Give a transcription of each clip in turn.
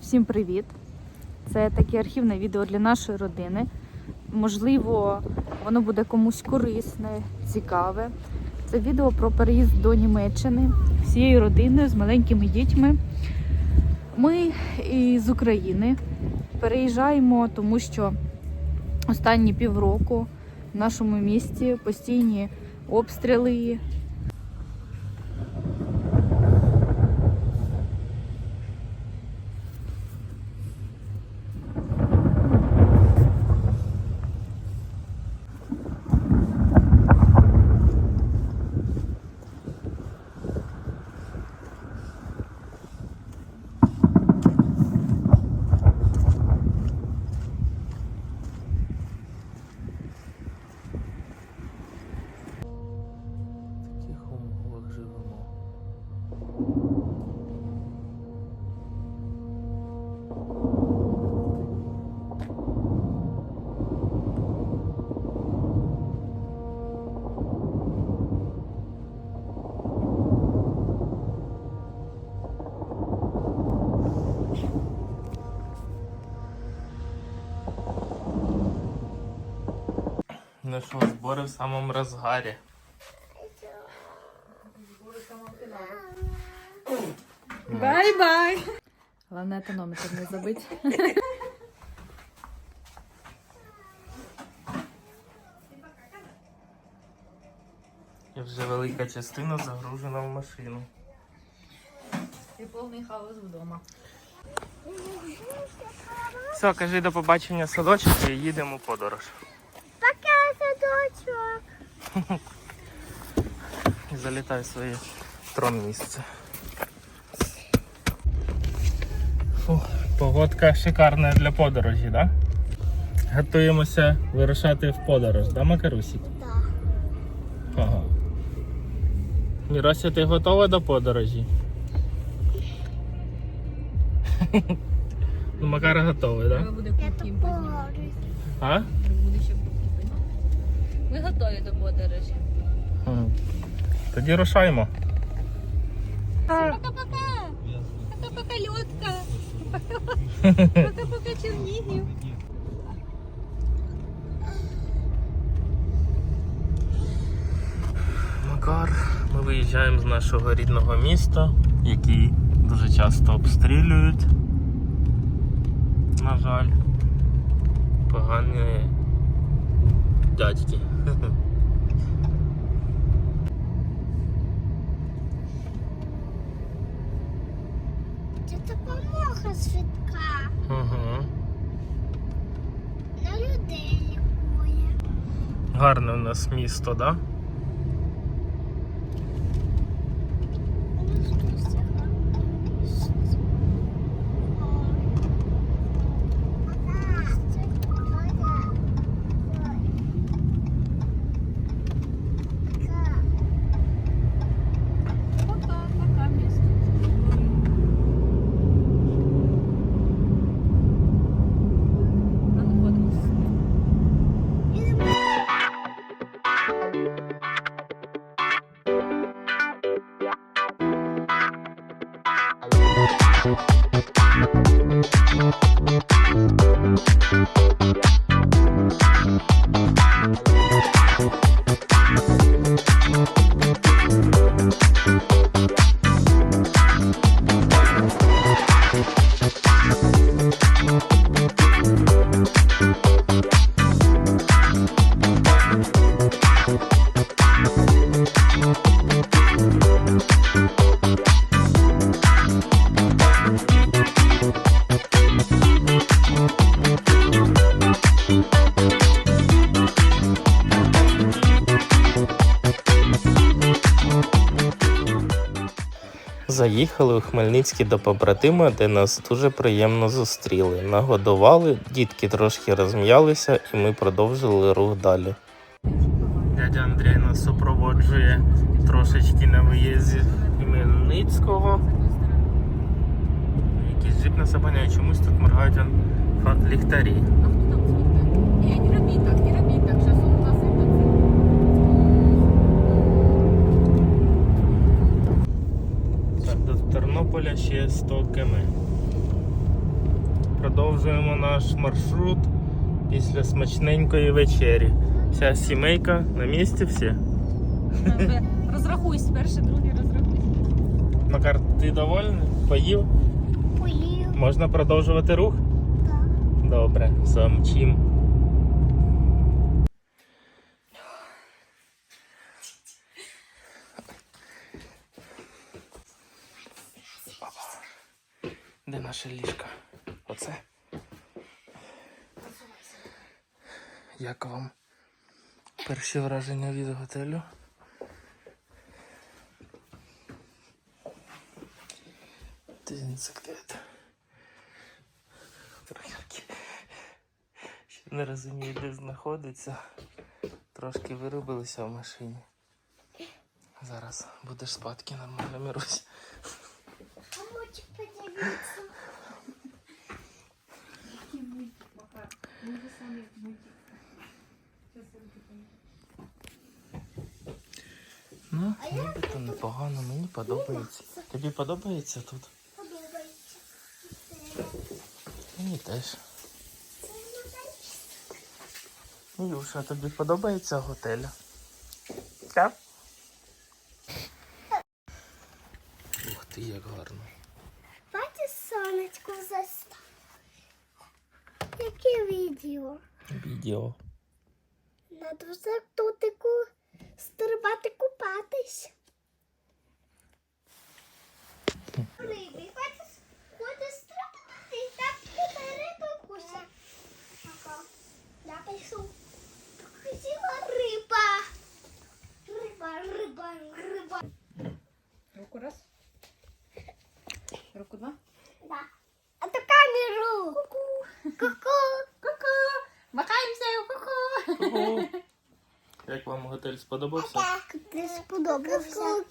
Всім привіт! Це таке архівне відео для нашої родини. Можливо, воно буде комусь корисне, цікаве. Це відео про переїзд до Німеччини всією родиною з маленькими дітьми. Ми із України переїжджаємо, тому що останні півроку в нашому місті постійні обстріли, Ну що, збори в самому розгарі. Бай-бай! Головне тонометр не забыть. І вже велика частина загружена в машину. І повний хаос вдома. Все, кажи до побачення садочок і їдемо в подорож. Пока. І залітай в своє трон місце. Фу, погодка шикарна для подорожі, так? Да? Готуємося вирушати в подорож, да, Макарусік? Так. Ага. Мірося, ти готова до подорожі? ну, Макар готовий, так? Да? буде Я тут. А? Ми готові до подорожі. Ага. Тоді рушаємо. Пока-пока! Пока-пока, льотка! Пока-пока, Чернігів! Макар, ми виїжджаємо з нашого рідного міста, який дуже часто обстрілюють. На жаль, погані дядьки. Це допомога швидка. Угу. На людей лікує. Гарне у нас місто, так? Да? Заїхали у Хмельницький до побратима, де нас дуже приємно зустріли. Нагодували, дітки трошки розм'ялися, і ми продовжили рух далі. Дядя Андрій нас супроводжує трошечки на виїзді Хмельницького. Якийсь джип нас обганяє, чомусь тут моргають ліхтарі. А хто там звідти? Ні, не робіть не робіть так, зараз он засипеться. Так, Тернополя ще 100 км. Продовжуємо наш маршрут після смачненької вечері. Вся сімейка на місці всі. Розрахуйся, перший, другий розрахуйся. Макар, ти довольний? Поїв? Поїв. Можна продовжувати рух? Так. Добре, все, мчим. Наше ліжко? Оце. Як вам перші враження від готелю? Дезінсектит. Трохи ще не розумію, де знаходиться. Трошки виробилися в машині. Зараз будеш спадки нормально, Мірусь. А подивитися. Ну, нібито непогано, мені подобається. Тобі подобається тут? Подобається. Мені теж. Юша, тобі подобається готель? Так. Ух ти, як гарно. Бачиш сонечко застав. Яке відео? Готель сподобався? Так, ти сподобався. Нам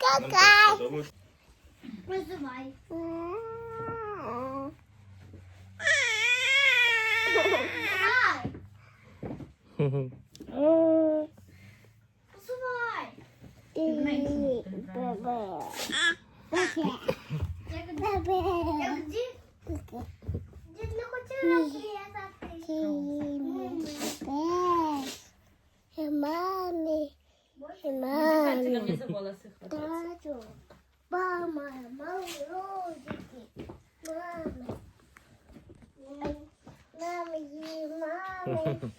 мама.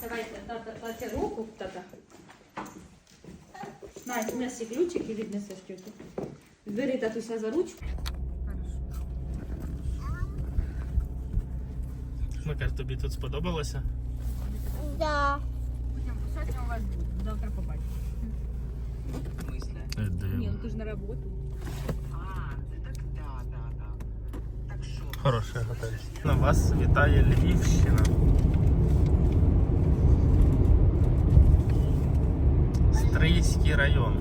Давайте, тата, тата, руку, тата. На, неси ключик і віднесеш тютю. Бери татуся за ручку. Макар, тобі тут сподобалося? Да. Сьогодні у вас завтра побачиш. Ні, ну ти ж на роботу. Хороший готель. На вас вітає Львівщина. Стрийський район.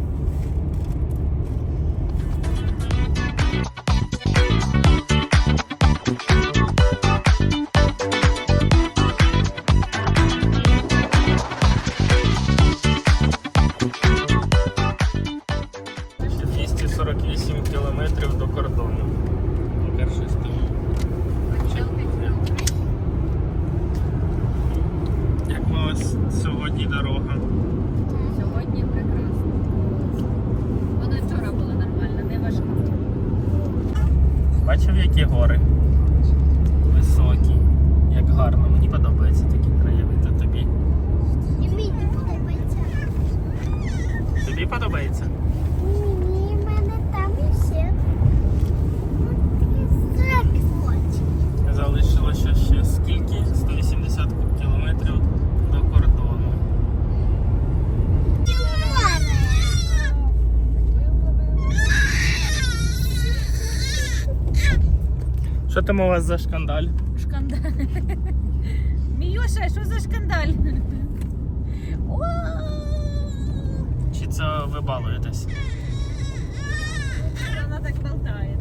Що там у вас за шкандаль? Шкандаль. Міюша, що за шкандаль? Чи це ви балуєтесь? Вона так болтає.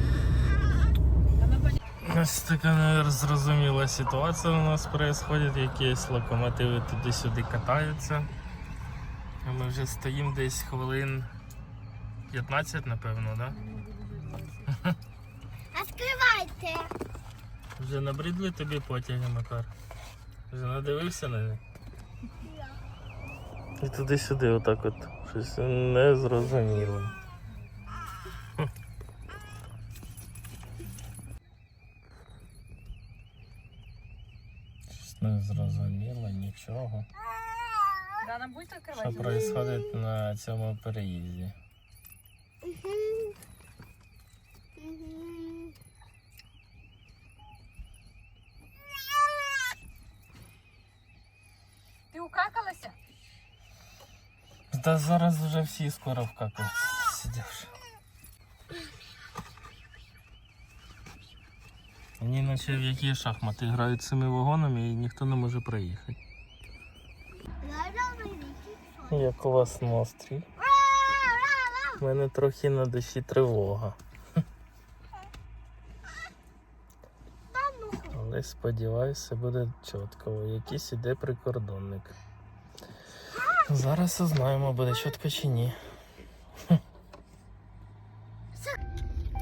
Ось така незрозуміла ситуація у нас відбувається, якісь локомотиви туди-сюди катаються. А ми вже стоїмо десь хвилин 15, напевно, так? Да? Відкривайте. Вже набридли тобі потяги, Макар? Вже надивився на них? І туди-сюди отак от. Щось незрозуміло. Щось незрозуміло, нічого. Дана, будь Що відбувається на цьому переїзді? Мгм. Мгм. Ти укакалася? Та зараз вже всі скоро вкакають. Сидиш. Вони наче в які шахмати грають цими вагонами і ніхто не може проїхати. Як у вас настрій? У мене трохи на душі тривога. Але сподіваюся, буде чітко. Якийсь іде прикордонник. Зараз узнаємо, буде чітко чи ні.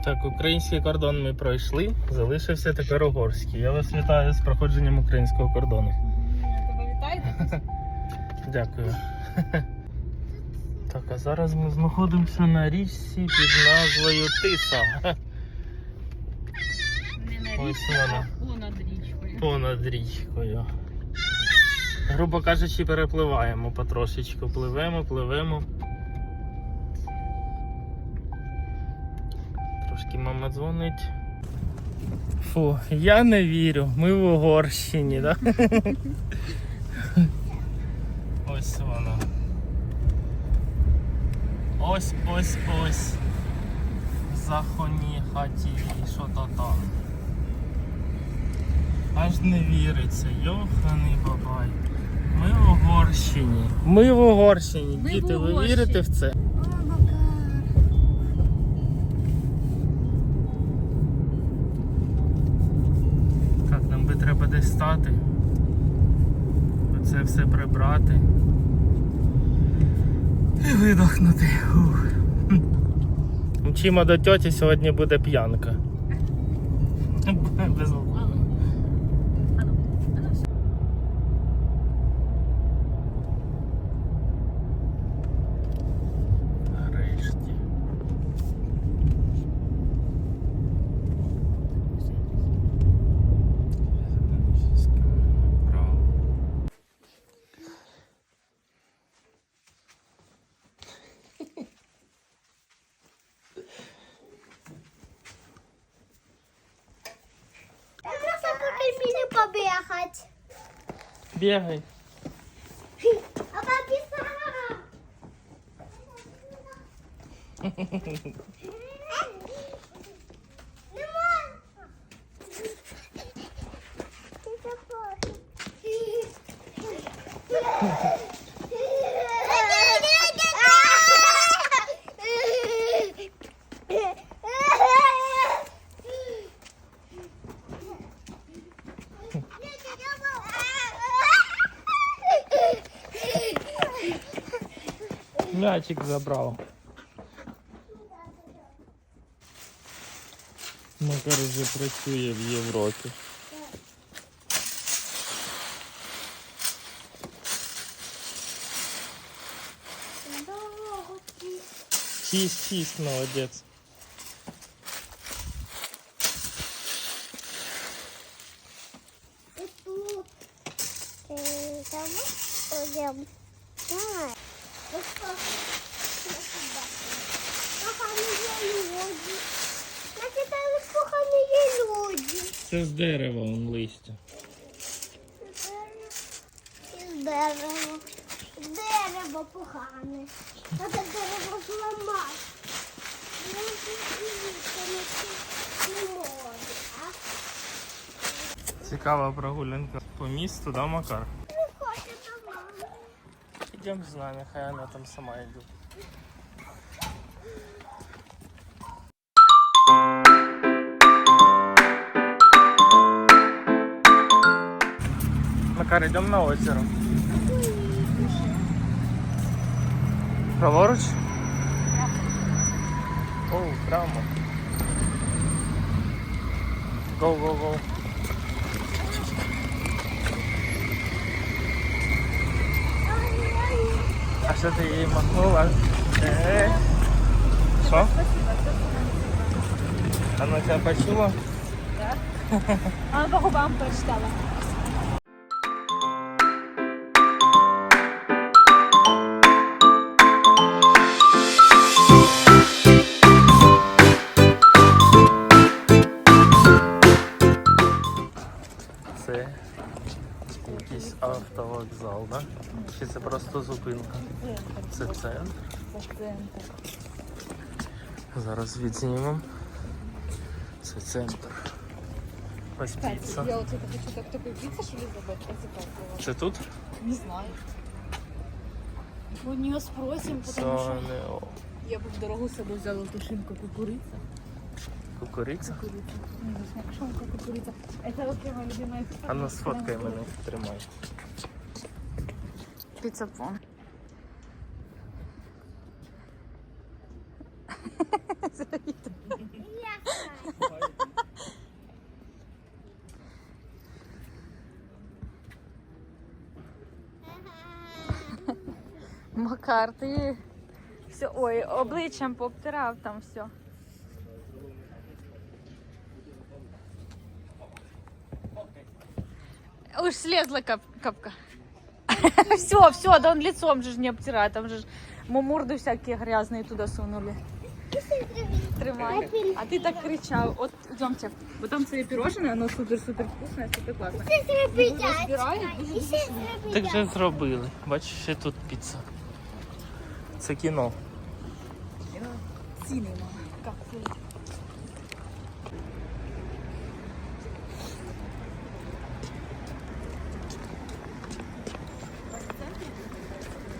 Так, український кордон ми пройшли, залишився тепер угорський. Я вас вітаю з проходженням українського кордону. Тебе вітаєте? Дякую. Так, а зараз ми знаходимося на річці під назвою Тиса. Не на Ось річці, вона. Понад річкою. Грубо кажучи, перепливаємо потрошечку. Пливемо, пливемо. Трошки мама дзвонить. Фу, я не вірю. Ми в Угорщині, так? Ось вона. Ось ось ось. Захоні хаті що то там. Аж не віриться, йоханий бабай. Ми в Угорщині. Ми в Угорщині. Ми в Діти, ви Угорщині. вірите в це? Так, нам би треба десь стати. Оце все прибрати. І видохнути. Ух. Мчимо до тьоті, сьогодні буде п'янка. Бігай. А Мячик забрав. Макар вже працює в Європі. Сість, сість, молодець. Цікава прогулянка по місту, да, Макар? Не хоче дома. Ідемо з нами, хай вона там сама йде. Макар, йдемо на озеро. Праворуч? Прямо. Go, go, go. А що ти їй махнула? Е. Що? Вона тебе почула? Вона по губам прочитала. Це якийсь автовокзал, да? Чи це просто зупинка? Це центр. Зараз відзнімемо. Це центр. Ось піца. Я вот это хочу так такой пицца, что ли, забыть? Я заказывала. Це тут? Не знаю. Мы у нее спросим, потому что Сонео. я бы в дорогу с собой взяла тушинку кукурица. Кукуриця? Моя любимая А ну сфоткай мене, тримай. Пицца пон. Макар, ти все, ой, обличчям пообтирав там все. Уж слезла кап капка. Все, все, да он лицом же ж не обтирает, там же ж мурды всякие грязные туда сунули. Тримай. А ти так кричав. От йдемте, бо там це пірожне, воно супер-супер вкусне, супер класне. Дуже. Так вже зробили. Бачиш, ще тут піца. Це кіно. Ціни, мама. Как це?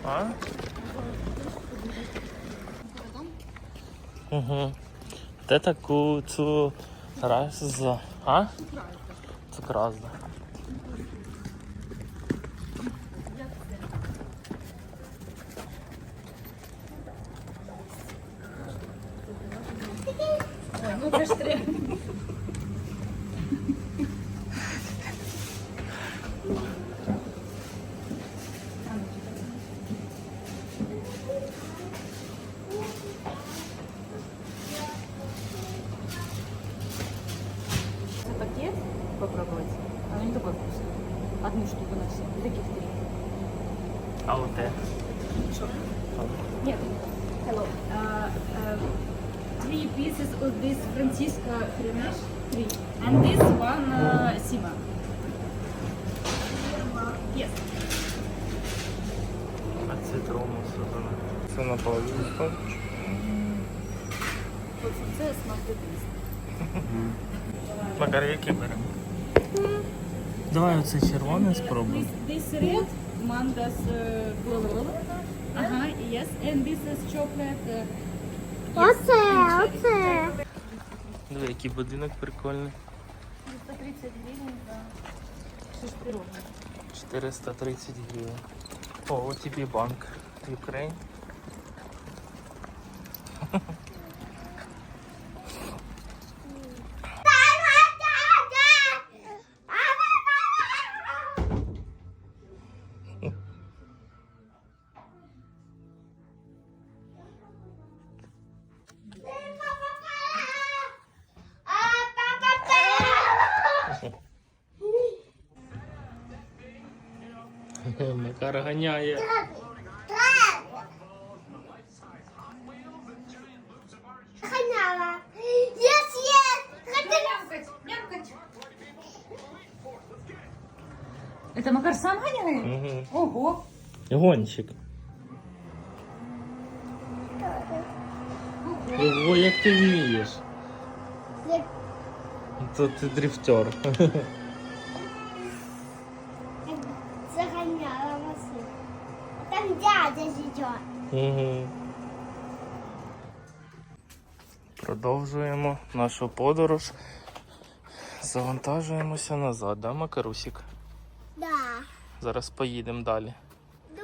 А? Угу. Де таку цю раз. А? Цукразда. Ну це. Это пакет попробовать. Оно не такое вкусное. Одну штуку на все. Таких три. А от те? Нет. Hello. Uh, uh, three pieces of this Francisco Cremesh. Three. And this one uh, Sima. Yes. А цитрому сюди. Це на половину. Це смак дитинства. Беремо? Давай оце червоне спробуємо. This, red, mandas uh, global. Ага, yes. And this is chocolate. Uh, Оце, оце. Диви, який будинок прикольний. 130 гривен за 6 пирожных. 430 гривень. О, тобі банк. Ukraine. Макар ганяє. Ханяла. Yes, yes. Это Макар сам гоняет? Угу. Ого. Гонщик. Ого, як ти вмієш? Як- То ти дрифтер. нашу подорож. Завантажуємося назад, да, Макарусік? Да. Зараз поїдемо далі. До,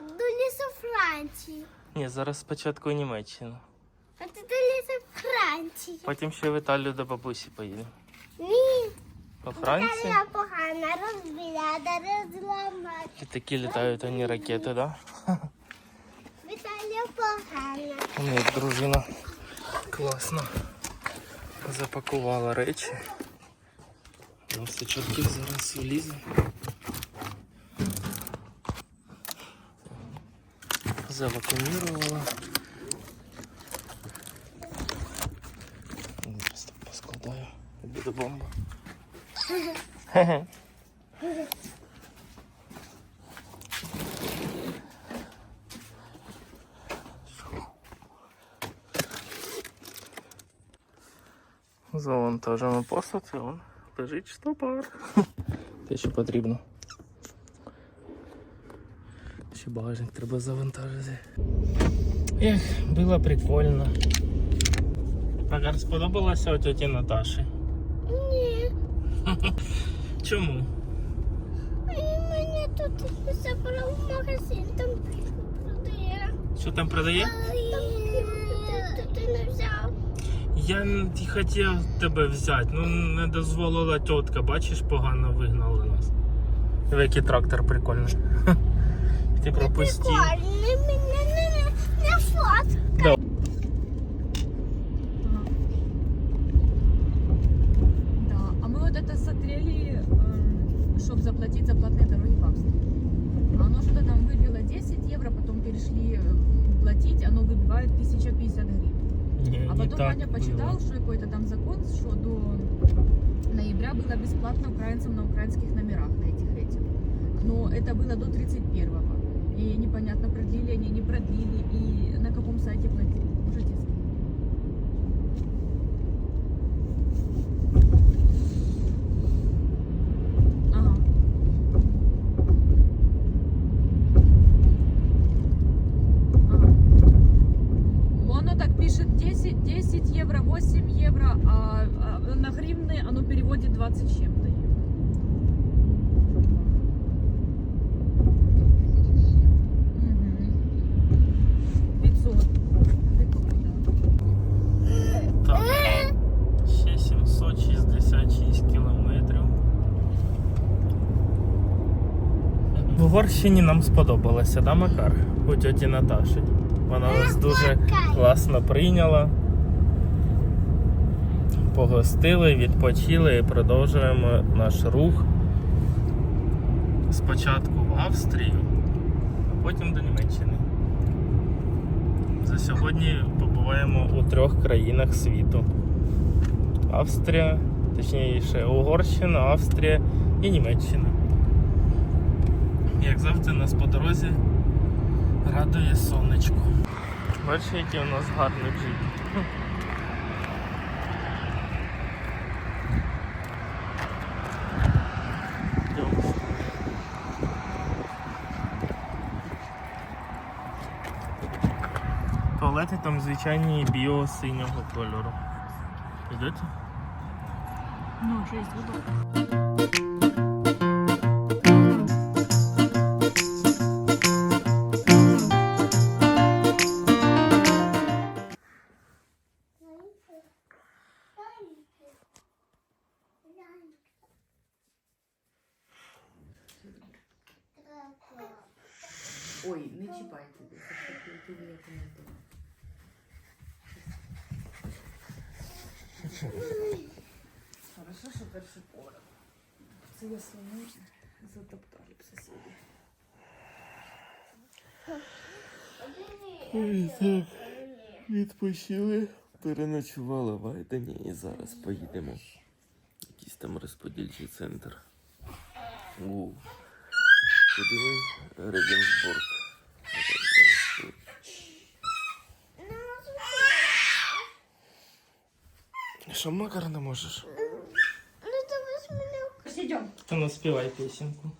до лісу Франції. Ні, зараз спочатку Німеччина. А ти до лісу Франції. Потім ще в Італію до бабусі поїдемо. Ні, По Франції? Італія погана, розбіляда, розламати. І такі літають вони ракети, да? Італія погана. У мене дружина класно запакувала речі. Ну, все чітко зараз влізе. Завакумірувала. Просто поскладаю. Буде бомба. Завантажимо посуд, і он лежить штопор. Те, що потрібно. Ще багажник треба завантажити. Ех, було прикольно. Макар, сподобалося у тіті Наташі? Ні, Чому? мене тут забрав в магазин, там продає. Що там продає? Там ти не взяв. Я н- ті хотів тебе взяти, ну не дозволила тітка, бачиш, погано вигнали нас. Диви, який трактор прикольний. Ти пропустив. Прикольний, мене не, не, не фот. Да. Да. А мы вот это смотрели, чтобы заплатить за платные дороги в Австрии. А Оно что-то там выбило 10 евро, потом перешли э, платить, оно выбивает 1050 гривен. Ні, А не потом так Ваня було. почитал, что какой-то там закон, что до ноября было бесплатно украинцам на украинских номерах на этих этих. Но это было до 31-го. И непонятно, продлили они, не продлили, и на каком сайте платили. Угорщині нам сподобалося, да, Макар? У тьоті Наташі. Вона нас дуже класно прийняла. Погостили, відпочили і продовжуємо наш рух. Спочатку в Австрію, а потім до Німеччини. За сьогодні побуваємо у трьох країнах світу: Австрія, точніше Угорщина, Австрія і Німеччина. Як завжди, нас по дорозі радує сонечко. Бачите, який у нас гарний джип. Туалети там звичайні біо-синього кольору. Йдете? Ну, 6 удобно. Ой, Я затоптали б сусіди. Ой, так. Відпочили, переночували в Айдені і зараз поїдемо. Якийсь там розподільчий центр. У. Куди ми? Що макар не можеш? Ну. Та ну співай пісеньку.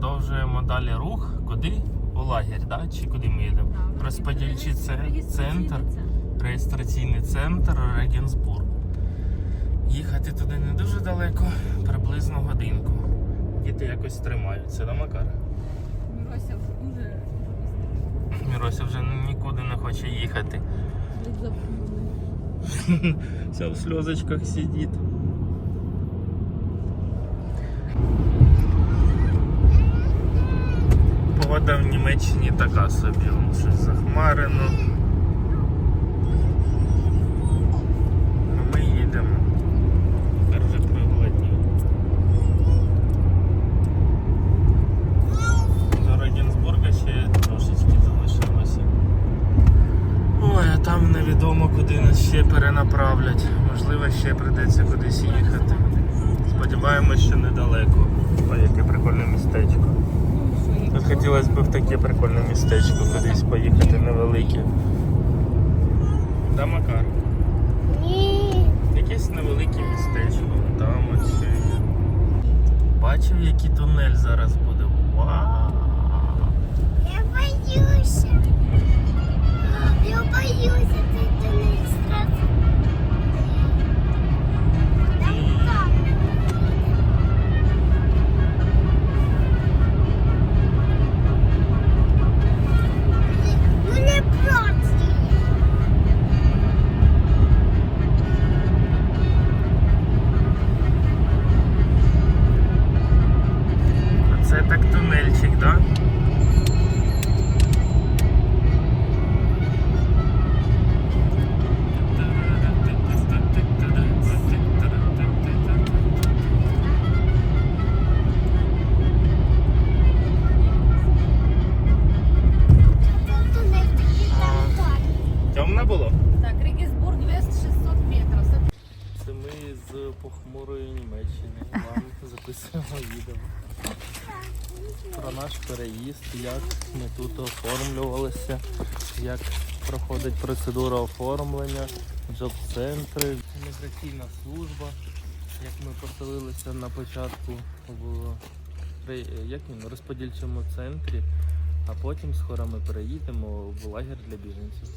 продовжуємо далі рух. Куди? У лагерь, да? Чи куди ми їдемо? Розподільчий центр, реєстраційний центр Регенсбург. Їхати туди не дуже далеко, приблизно годинку. Діти якось тримаються, да, Макар? вже дуже. Мірося вже нікуди не хоче їхати. Вся в сльозочках сидить. Погода в Німеччині така собі, вон щось захмарено. Ну, Ми їдемо. Тепер вже. До Регенсбурга ще трошечки залишилося. Ой, а там невідомо куди нас ще перенаправлять. Можливо, ще прийдеться кудись їхати. Сподіваємось, що недалеко. Ой, яке прикольне містечко. Хотілося б в таке прикольне містечко кудись поїхати невелике. Да, Макар? Ні. Якесь невелике містечко, там ще. Бачив, який тунель зараз буде. Вау! Я боюся. Я боюся, да? Як проходить процедура оформлення, джоб-центри, міграційна служба, як ми поселилися на початку в як він, розподільчому центрі, а потім скоро ми переїдемо в лагер для біженців.